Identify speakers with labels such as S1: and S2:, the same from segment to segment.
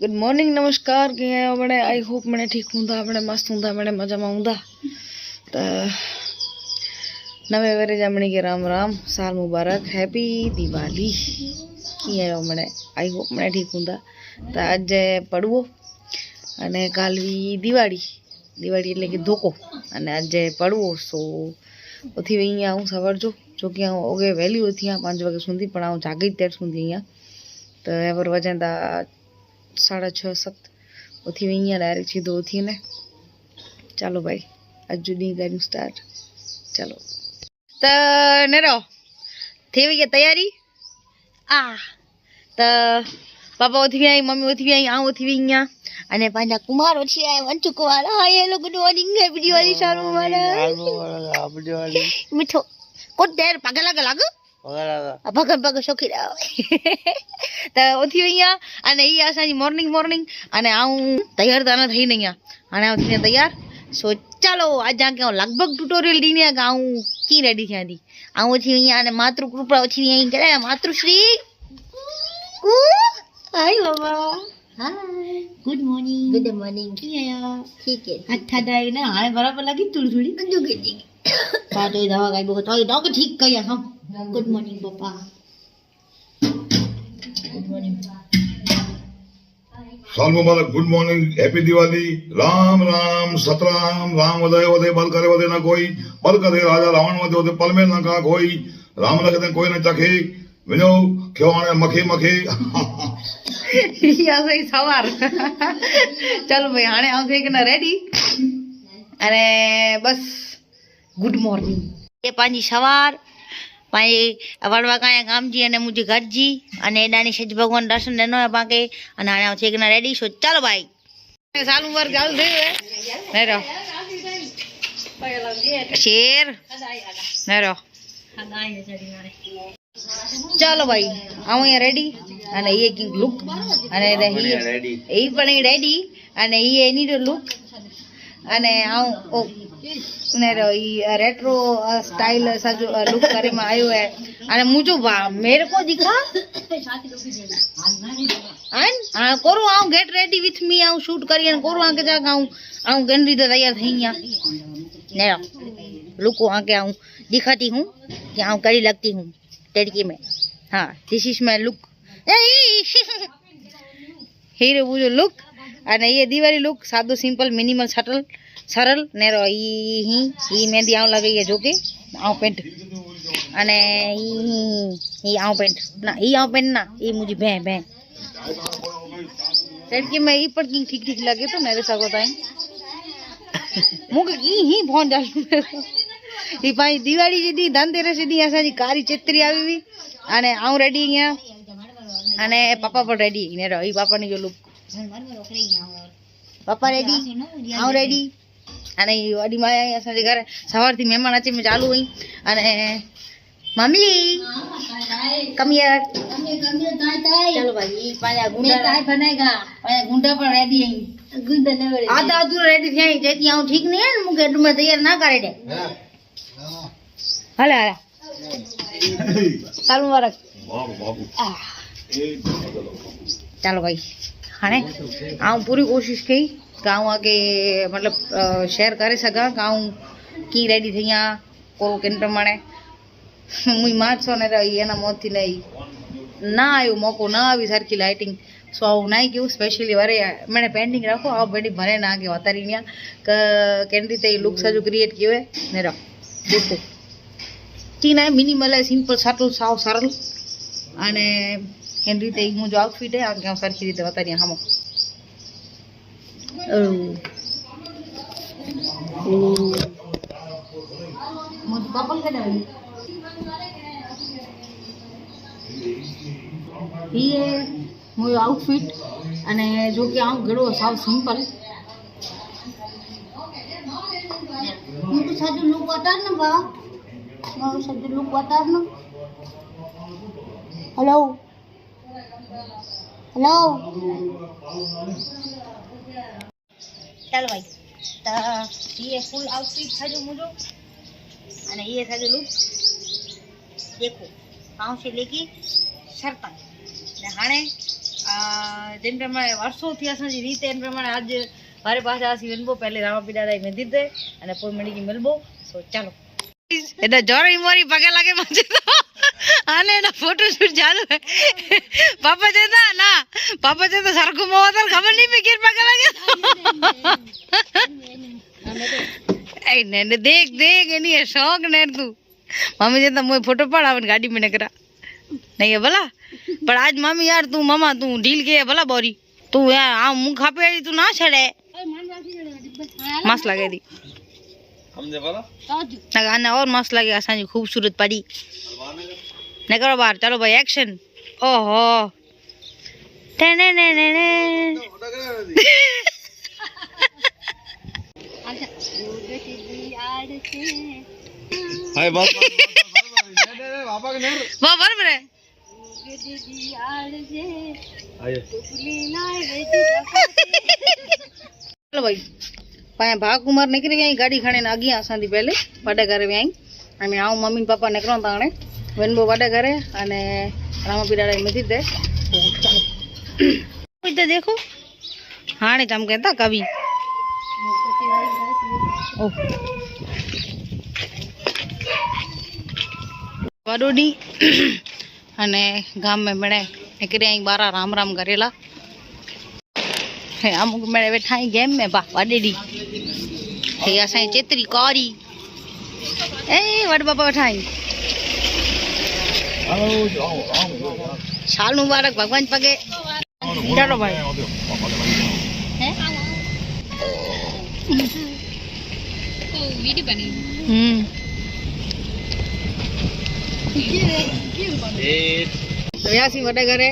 S1: Good morning નમસ્કાર કે આપણે? આઈ હોપ મને ઠીક ઊંધા, આપણે મસ્ત ઊંધા મને મજામાં ઊંધા. તો નવે વરે જમણી કે રામ રામ, સાલ મુબારક હેપી દિવાળી. કી આવ્યો મને આઈ હોપ મને ઠીક ઊંધા. તો આજે પડવો અને કાલવી દિવાળી. દિવાળી એટલે કે ધોકો. અને આજે પડવો સો પછી અહીંયા હું સવાર જો. જો કે હું ઓગે વહેલી ઉઠી પાંચ વાગે સુધી, પણ હું જાગી જ ત્યાર સુધી અહીંયા. તો એવર વજન તા સાડા છ સત. ઓથી અહીંયા ડાયરેક્ટ સીધો ઉથીને ચાલો ભાઈ આજુ ડી કર્યું સ્ટાર્ટ ચાલો. તો નેરો થઈ ગયા તૈયારી? આ. તો પાપા ઓથી આવી મમ્મી ઓથી આવી આ ઓથી અહીંયા. અને પાંજા કુમાર ઓછી આવ્યા વંચુ કુમાર. હા એ લોકો મોર્નિંગ હેપી દિવાળી સારું મારા. મીઠો. કોટ દેર પાગલ લાગે? આ ભગન ભગન શોખી તો ઉઠી અહીંયા અને એ આસાની મોર્નિંગ મોર્નિંગ અને આવું તૈયાર તાને થઈ અહીંયા અને આવું થઈને તૈયાર સો ચાલો આજે કે લગભગ ટ્યુટોરિયલ દીને આવું કી રેડી થયા હતી આવું થી અહીંયા અને માતૃ કૃપા ઓછી અહીંયા કરે માતૃશ્રી કુ હાય બાબા hi good morning
S2: good morning ઠીક હે
S1: અચ્છા ડાઈ ને હાલે બરાબર લાગી તુળ થોડી અંજો ગઈ તો દવા ગાઈ બોતો હા
S2: ગુડ મોર્નિંગ પપ્પા
S1: ગુડ મોર્નિંગ
S3: સાલ મુબારક good morning happy Diwali Ram Ram Satram Ram વધે વધે બલ કરે વધે ના કોઈ બલ કરે રાજા રાવણ વધે વધે પલમે ના કા કોઈ રામ લખે કોઈ ન ચખે વિનો ખેવાણે મખે મખે
S1: યા સહી સવાર ચાલો ભાઈ હાણે આવું થઈ કે રેડી અને બસ ગુડ મોર્નિંગ એ પાંજી સવાર પાંજી વડવા કાંઈ ગામજી અને મુજી ઘરજી અને એડાની સજ ભગવાન દર્શન લેનો પાકે અને હાણે છે કે રેડી છો. ચાલો ભાઈ. સાલું વર્ગ ચાલુ થયું હે. ને રહો શેર. નેરો. ચાલો ભાઈ આવું અહીંયા રેડી અને એ કિંક લુક અને એ પણ એ રેડી અને એ એની તો લુક અને આવું રેટ્રો સ્ટાઇલ સજો લુક કરીમાં આવ્યો હે અને હું જો મેરે કો દિખા આન આ કોરો આઉં ગેટ રેડી વિથ મી આઉં શૂટ કરી અને કોરો આંકે જાગ આઉં આઉં ગેન રીતે તૈયાર થઈ ગયા ને લુકો આંકે આઉં દિખાતી હું કે આઉં કરી लगती હું તડકી મે હા this is my look hero બુજો look અને એ દિવાળી લુક સાદો સિમ્પલ મિનિમલ શટલ सरल ने मेहंदी आँ लगाई जो कि आँ पेट अने आँ पेट ना ई आँ पेट ना ई मुझे भे भे लड़की मैं ई पर ठीक ठीक लगे तो मेरे सगो ताई फ़ोन दिवाली जी धनतेरस आई अने आँ रेडी अने पापा रेडी पापा ने जो लुक पापा रेडी रेडी અને એ વાડીમાં અહીંયા સાંજે ઘરે. સવારથી મહેમાન અચીમાં ચાલુ હોય. અને મમ્મી કમિયર ચાલો ભાઈ પાયા ગુંડા
S2: તાય
S1: બનેગા પાયા ગુંડા પણ રેડી હૈ
S2: ગુંડા ન રેડી
S1: આધા અધૂર રેડી થઈ જેતી હું ઠીક નહીં ને મુકે ડુમે તૈયાર ના કરે દે હાલે હાલે. સારું વારક ચાલો ભાઈ. હાણે. પૂરી કોશિશ કરી. कि आऊं आगे मतलब शेयर करे सघां कि आऊं कीअं रेडी थी आहियां कोरो किन प्रमाणे मुंहिंजी मां છો ને રહી એના મોતથી નહીં ના આવ્યો મોકો ના આવી સરખી લાઇટિંગ સો આવું નાઈ ગયું સ્પેશિયલી વરે મને પેન્ડિંગ રાખો આવો બેટી ભરે ના આગે વતારી ન્યા કે કેન રીતે લુક સજુ ક્રિએટ કયો હે ને રખ દેખો તી ના મિનિમલ સિમ્પલ સટલ સાવ સરળ અને એની રીતે હું જો આઉટફિટ હે આગે હું સરખી રીતે વતારી હામો કદાવી હે આઉટફિટ અને જો કે આમ ઘડો સાવ સિમ્પલ
S2: સાજુ લુક બતાડ ને બા મારું સાજુ લુક બતાડ ને
S1: હેલો
S2: હેલો
S1: ચાલો ભાઈ એ ફૂલ આઉટફિટ થાજો મુજો અને એ થાજો લુક દેખો. પાંચે લેગી શરતન ને હાણે જેમ પ્રમાણે વર્ષોથી અસાંજી રીતે એમ પ્રમાણે આજ મારે પાસે આસી મિલબો પહેલે રામા પીડા મેં દીધે અને પોઈ મળી ગઈ મિલબો. તો ચાલો. એટલે જોરી મોરી પગે લાગે મજે તો. आने ना फ़ोटो शूट चालू है। पापा चेता ना? ಆನೆ ಫೋಟೋ ಶೂಟ್ ಚಾಲು ಪಾಪ ಚೇತ ಅಲ್ಲ ಪಾಪ ಚೇತ के ಮೋದಲ್ ಕಮಲಿ ಬಿಗಿರ್ देख देख नहीं है शौक ಶೌಕ್ तू। मामी जैसा मुझे फ़ोटो पड़ा अपन गाड़ी में नकरा। नहीं है भला? पर आज मामी यार तू मामा तू डील के है भला बोरी? तू यार आम मुँह खा पे तू ना छड़े। मस्त लगे थी हम जब भला ना गाना और मस्त लगे आसानी खूबसूरत पड़ी। ને કરો બાર ચાલો ભાઈ એક્શન ઓહો ટેને ને ને ને
S3: હાય બસ
S1: વાહ બરાબર રે ચાલો ભાઈ પાયા ભાગુમાર નીકળી ગયા ગાડી ખાણીને અગિયાર સાંધી પહેલે ભાડે ઘરે વ્યાય અમે આવું મમ્મી પપ્પા નીકળો તાણે વેનબો વાડા કરે અને રામા પીડાડા મેથી દે તો દેખો. હાણે તમ કહેતા કવિ. વડોડી અને ગામમાં મેળે નીકળી અહીં બારા રામ રામ કરેલા. અમુક મેળે બેઠા ગેમ મેં બા વડેડી. એ અસાઈ ચેતરી કોરી એ, વડ બાપા બેઠા સાલ મુબારક ભગવાન પગે. ચાલો ભાઈ. વ્યાસી વડે ઘરે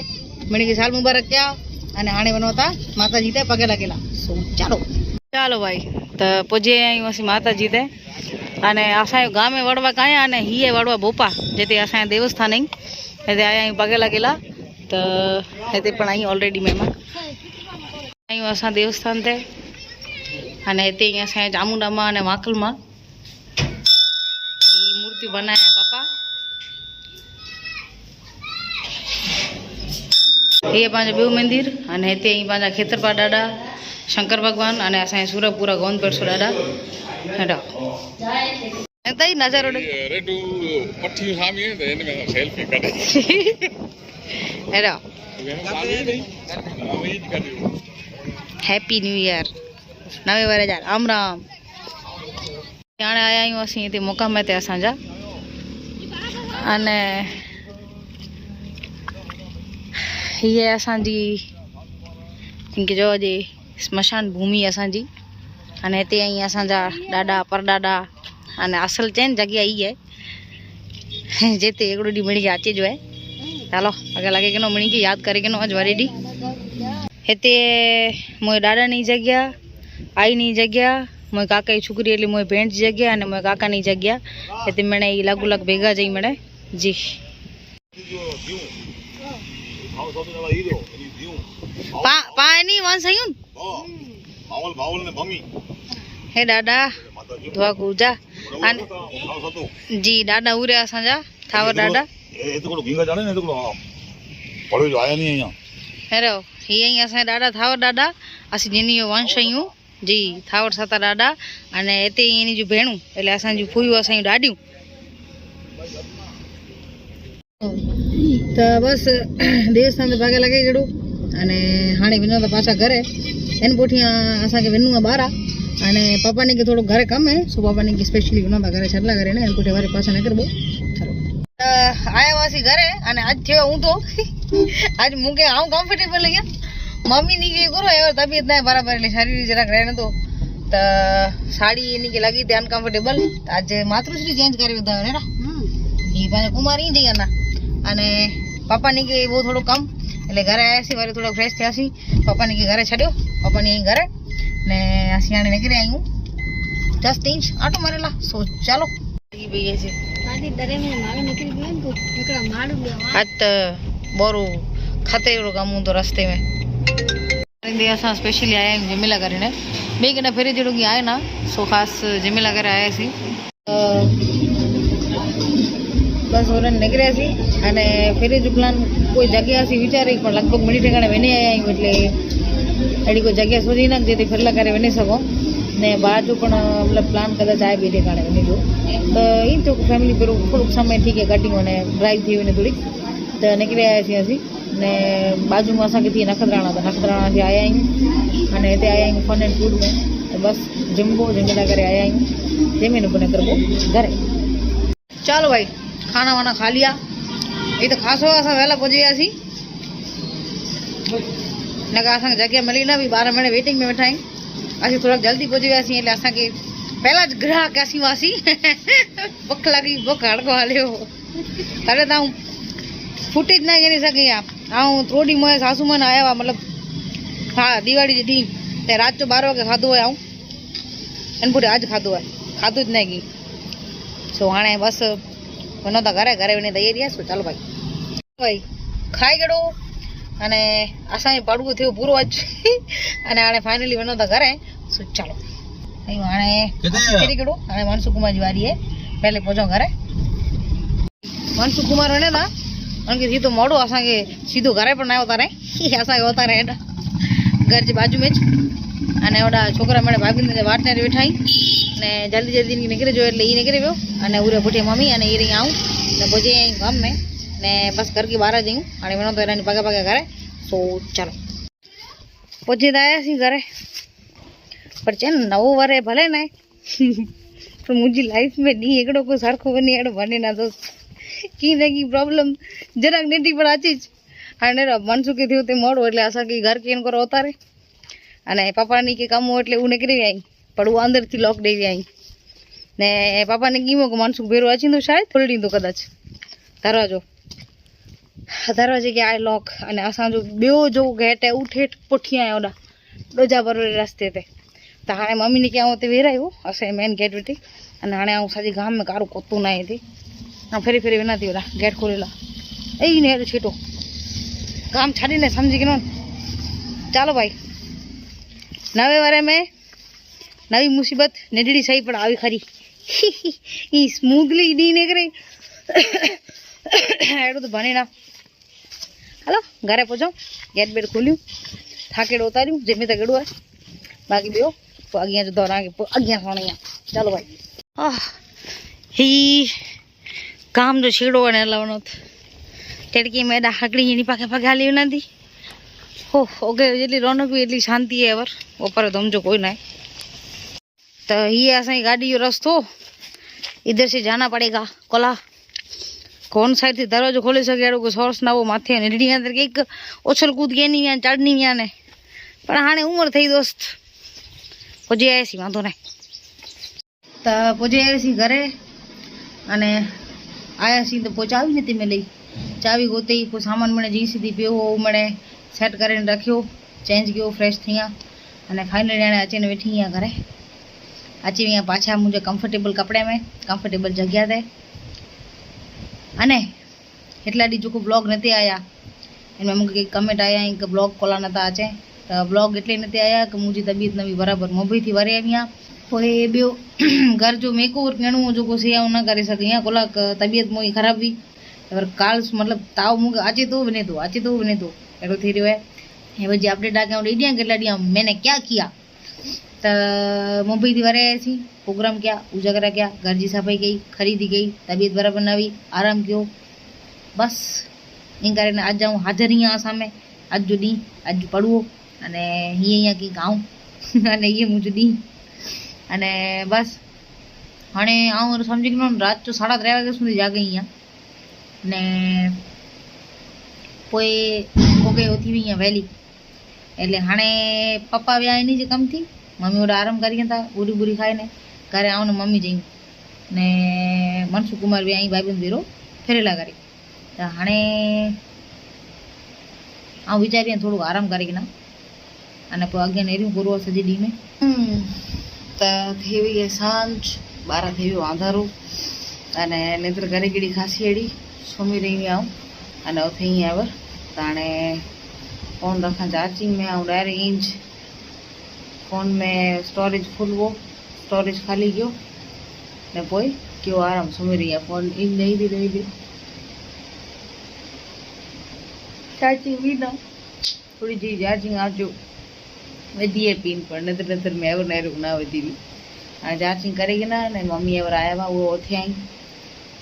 S1: મણી સાલ મુબારક ક્યાં અને હાણે બનવતા માતાજી તે પગે લાગેલા. ચાલો. ચાલો ભાઈ તો પૂજે અહીં માતાજી તે. अने असांजो गाँव में वड़वा क्या अने हीअ वड़वा भोपा जिते असांजो देवस्थान आहिनि हिते आया आहियूं पगेला तो त हिते ऑलरेडी महिमान आहियूं असां देवस्थान से अने हिते ईअं चामुंडा माँ अने वाकल माँ हीअ मूर्ति बनाया पापा हीअ पंहिंजो ॿियो मंदरु अने हिते ई पंहिंजा शंकर भगवान अने असांजे सूरपुरा गोंदपेसो ॾाॾा हेॾा हिते ई नज़ारो ॾिस
S3: રેડુ પઠ્ઠી સામી હે તો એને મેં સેલ્ફી કાઢી
S1: हेॾा
S3: સામી નહીં અમે જ કાઢ્યું
S1: हैप्पी न्यू ईयर नवे वर जा राम राम हाणे आया आहियूं असीं हिते मुक़ाम ते असांजा अने हीअ असांजी कंहिंखे चयो जे स्मशान भूमि असांजी अने हिते आई असांजा ॾाॾा परॾाॾा अने असल चइनि जॻह ई आहे जिते हिकिड़ो ॾींहुं मिणी खे अचे जो आहे ચાલો આગળ લાગે કે નો મણી કે યાદ કરે કે નો આજ વારી ડી हिते मोए ॾाॾानी जॻह आईनी जॻह मोए काका जी छोकिरी એટલે મોય भेण जी जॻह અને મોય કાકાની જગ્યા हिते मणे ई लॻो लॻ भेगा जई मणे जी
S3: આવો સૌથી નવા હીરો એની દીવું
S1: પા પા એની વાં સયું
S3: માવલ ભાવલ ને ભમી.
S1: હે દાદા
S3: દુઆ ગુજા
S1: જી. દાદા ઉરે અસાંજા થાવર દાદા.
S3: એ તો કોડો ગીંગા જાણે ને તો કોડો પડ્યો જો આયા નહીં અહીંયા.
S1: હેરો હી અહીંયા અસાંજા દાદા થાવર દાદા. આસી જેનીઓ વંશ અહીંયા જી થાવર સાતા દાદા. અને એતે એની જો ભેણું એટલે અસાંજુ ફૂયું અસાંજુ દાડ્યું તો બસ દેવ સાંજે ભાગે લગાવી ગયું અને હાણે વિનોદ પાછા ઘરે. घरे हिन पुठियां असांखे वञूं आहे ॿाहिरां अने पप्पानी खे थोरो घरे कमु आहे सो पप्पानी खे स्पेशली वञो था घरे छॾला करे ने हिन पुठियां वरी पाछा निकिरबो चलो त आया हुआसीं घरे अने अॼु थियो ऊंधो अॼु मूंखे आऊं कम्फर्टेबल आहियां मम्मी ની કે કરો એવો તબિયત ના બરાબર એટલે શરીર જરાક રહે નતો તો સાડી એની કે લાગી તે અનકમ્ફર્ટેબલ આજે માતૃશ્રી ચેન્જ કરી બધા ને એ પાછા કુમારી જઈ ના અને પપ્પાની કે બહુ થોડું કમ એટલે ઘરે આવ્યા છીએ વળી થોડોક ફ્રેશ થયા છીએ. પપ્પાને કે ઘરે છડ્યો પપ્પાને અહીં ઘરે. ને સિયાણે નીકળી આવી હું. દસ ઇંચ આટો મારેલા. સો ચાલો. ભાઈ છે. આજ બોરું ખાતેવડું ગામું તો રસ્તે મેં અસાं स्पेशली आया आहियूं जंहिंमहिल करे ॿिए कॾहिं फेरे जहिड़ो की आहे न सो ख़ासि जंहिंमहिल करे आयासीं બસ ઓરન નીકળ્યા છીએ અને ફેરી જ પ્લાન કોઈ જગ્યાથી વિચારી પણ લગભગ મળી ઠેકાણે વેને આવ્યું એટલે એડી કોઈ જગ્યા શોધી નાખ જેથી ફેરલા કારે વેની શકો. ને બાજુ પણ મતલબ પ્લાન કદાચ આવે બી ઠેકાણે વેની જો. તો એ તો ફેમિલી પેલું થોડુંક સમય ઠીક કટિંગ અને ડ્રાઈવ થઈ હોય ને થોડીક. તો નીકળી આવ્યા છીએ હજી. ને બાજુમાં સાંકેથી નખત્રાણા હતા. નખત્રાણાથી આવ્યા અને તે આવ્યા ફન એન્ડ ફૂડ મેં. બસ જમવો જમેલા ઘરે આવ્યા જમીને કોને કરવો ઘરે. ચાલો ભાઈ. खाना वाना खा लिया ये तो खास हुआ असां वहला पुॼी वियासीं न का असांखे जॻहि मिली न हुई ॿार मिड़े वेटिंग में वेठा आहियूं असीं थोरा जल्दी पुॼी वियासीं એટલે असांखे પહેલા જ ગ્રાહક આસી વાસી ભૂખ લાગી, ભૂખ હડકો હાલ્યો. હવે તો હું ફૂટી જ ના ગણી શકી આ હું ત્રોડી મોએ સાસુમાને આવ્યા મતલબ હા, દિવાળી જે દી તે રાત જો બાર વાગે ખાધું હોય આવું. એને પૂરે આજ ખાધું હોય. ખાધું જ નહીં ગઈ સો હાણે બસ મને તો ઘરે ઘરે એની તૈયારી શું ચાલો ભાઈ. ભાઈ ખાઈ ગયો. અને આસાની પડવું થયું પૂરું આજ. અને આને ફાઇનલી મને તો ઘરે. શું ચાલો. આણે કરી ગયું. અને મનસુકુમારજી વારીએ પહેલે પહોંચો ઘરે. મનસુકુમાર એને તા. કારણ કે સીધું મોડું અસાંગે સીધું ઘરે પણ આવ્યો તારે અસાંગે હોતા રહે ઘર બાજુ મેં જ. अने छोरा मैंने भाभी ने वटने वेठाई ने जल्दी जल्दी निकरे जो ए निकरे वो उरे पुठे मम्मी अने ये आऊँ ने भोजे गम में ने बस घर की बार जाऊँ हाँ मैं तो एरा पगे पगे करें तो चलो पोचे तो आया घर पर चे नव वर भले ना तो मुझी लाइफ में नहीं एक को सरखो बनी अड़ो बने ना तो की ना की प्रॉब्लम जरा नेटी पर आचीज हाँ मनसुखी थी मोड़ो एट असा घर के होता रहे અને પપ્પાની કે કમું એટલે હું નીકળી આવી. પણ હું અંદરથી લોક દઈ આવી. ને પપ્પાને કીમો કે મનસુખ ભેરું અચીંદું શાયદ થોડી દીધું કદાચ. ધરવાજો ધરવાજે કે આ લોક અને અસાંજો બેઓ જો ઘેટે ઉઠે પોઠિયા ઓડા ડોજા બરોડે રસ્તે તે. તો હાણે મમ્મીને ક્યાં હું તે વેરાયું હશે મેન ગેટ વેટી અને હાણે હું સાજી ગામમાં કારું કોતું ના હતી ફેરી ફેરી વિનાથી ઓલા ગેટ ખોલેલા. એ ને છેટો. કામ છાડીને સમજી ગયો ચાલો ભાઈ. નવે વારે મેં. નવી મુસીબત નેડડી સહી પણ આવી ખરી. એ સ્મૂથલી ડી નીકળી એડું તો ભણી ના હાલો, ઘરે પહોંચો. ગેટ બેટ ખોલ્યું. થાકેડ ઉતાર્યું. જેમે તે ગળું હોય. બાકી બેઓ અગિયાર જો દોરા અગિયાર સોણ અહીંયા. ચાલો ભાઈ. આહ. હી કામ તો છેડો અને લાવવાનો ટેડકી મેડા હકડી એની પાકે પગાલી નથી. હો ઓકે જેટલી રોનક બી એટલી શાંતિ है एवर ऊपर समझो कोई ना है तो ये असाई गाड़ी जो रास्तो इधर से जाना पड़ेगा कोला कौन साइड थी दरवाजो खोली सके अड़ो को सोर्स ना वो माथे नेडी अंदर के एक उछल कूद के नहीं है चढ़नी है ने પણ હાણે ઉંમર થઈ દોસ્ત પહોંચી આવ્યા છીએ વાંધો નહીં તો પહોંચી આવ્યા છીએ ઘરે અને આવ્યા છીએ તો પહોંચાવી નથી મેં લઈ ચાવી ગોતી કોઈ સામાન મને જી સીધી પીવો મળે सैट कर रख चेंज ગયો फ्रेश थी अने फाइनली हाँ अच्छे वेठी हाँ घर अची वई पाछा मुझे कम्फर्टेबल कपड़े में कम्फर्टेबल जगह से अने हेतिरा ॾींहं जो ब्लॉग नहीं आया इनमें मुझे कमेंट आया कि ब्लॉग कोला ना अचे तो ब्लॉग एटले नहीं आया कि मुझी तबियत न बराबर बराबरि मोबी थी वरी आई आहे पोइ घर जो मेकओवर करिणो जो जेको से न करे सघी कोला तबियत मोई खराब हुई ఎవరు కాల్స్ మళ్ళీ తావు ముగ్గు ఆచితూ వినేదు ఆచితూ వినేదు ఎక్కడ తీరివే પછી આપણે ડાકા ઈડિયા કેટલા ડિયા? મેને ક્યાં કિયા? તો મુંબઈ થી વરે છે પ્રોગ્રામ ક્યાં? ઉજાગરા ક્યાં? ઘરજી સફાઈ ગઈ, ખરીદી ગઈ, તબિયત બરાબર બનાવી આરામ કયો? બસ. એમ કરીને આજ હું હાજર અહીંયા સામે. આજ જો દી, આજ પડવો. અને અહીંયા અહીંયા કંઈક આવું. અને એ મુજબ દી. અને બસ. હણે આવું સમજી ગયો રાત તો સાડા ત્રણ વાગ્યા સુધી જાગે અહીંયા. ને કોઈ ઓગે ઓથી અહીંયા વહેલી. એટલે હાણે પપ્પા વ્યા એની જ કમથી, મમ્મી ઓડે આરામ કરી હતા ઉડી બુરી ખાઈને, ઘરે આવું ને મમ્મી જઈને. ને મનસુકુમાર વ્યા અહીં ભાઈબંધ ભેરો ફેરેલા કરી તો હાણે આવું વિચારીને થોડું આરામ કરી ના. અને પછી અગિયાર એર્યું પૂર્વ સજી ડીમે. તો થઈ ગઈ સાંજ, બારા થઈ ગયું અંધારું અને નિંદ્ર ઘરે ગીડી ખાસી એડી सुम्ही रही आऊं अने उथी आव त हाणे फ़ोन रखां चार्जिंग में ऐं डायरेक्ट इंच फ़ोन में स्टोरेज फुल हुओ स्टोरेज खाली कयो ने पोइ कयो आराम सुम्ही रही आहे फ़ोन इंच ॾेई बि ॾेई बि चार्जिंग बि न थोरी जी चार्जिंग आजो वधी पीन पर नदर नदर में अवर नहर न वधी हुई हाणे चार्जिंग करे की न मम्मी अवर आया हुआ उहो उथे आई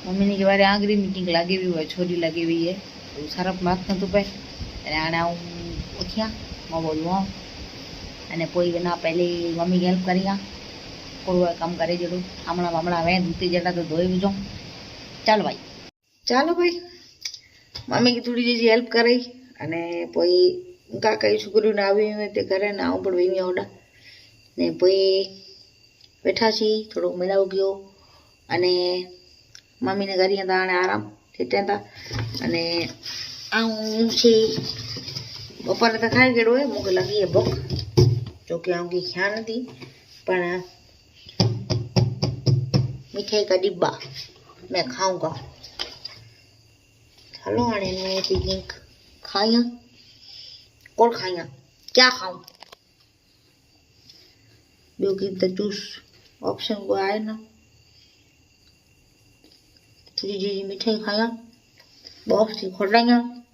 S1: મમ્મીની કે વારે આંગળીની કંઈક લાગેવી હોય, છોરી લાગેવી એ બહુ સારા માર્ક નહોતું ભાઈ. અને આને હું ઓછ્યા માં બોલવું અને કોઈ એના પહેલી મમ્મી હેલ્પ કરી આ. થોડું કામ કરી જેટલું હમણાં હમણાં વેન ધૂતી જેટલા તો ધોઈ બીજો ચાલો ભાઈ. ચાલો ભાઈ. મમ્મી થોડી જેજી હેલ્પ કરી અને પછી કા કઈ છોકરીઓને આવી હોય તે ઘરે ને આવું પણ વહીને ઓડા ને પછી બેઠા છીએ, થોડોક મેળાવ ગયો. અને મમ્મીને ઘરે હતા અને આરામ થતા હતા અને આ હું છે બપોરે તો ખાઈ ગયો હોય મૂકે લગી એ ભૂખ જોકે આંગી ખ્યાલ નથી પણ मिठाई का डिब्बा मैं खाऊंगा चलो आने में पीकिंग खाया और खाया क्या खाऊं क्योंकि तो जूस ऑप्शन को आए ना Türeceğimi tek hayal. Bu aktiyi korlayın.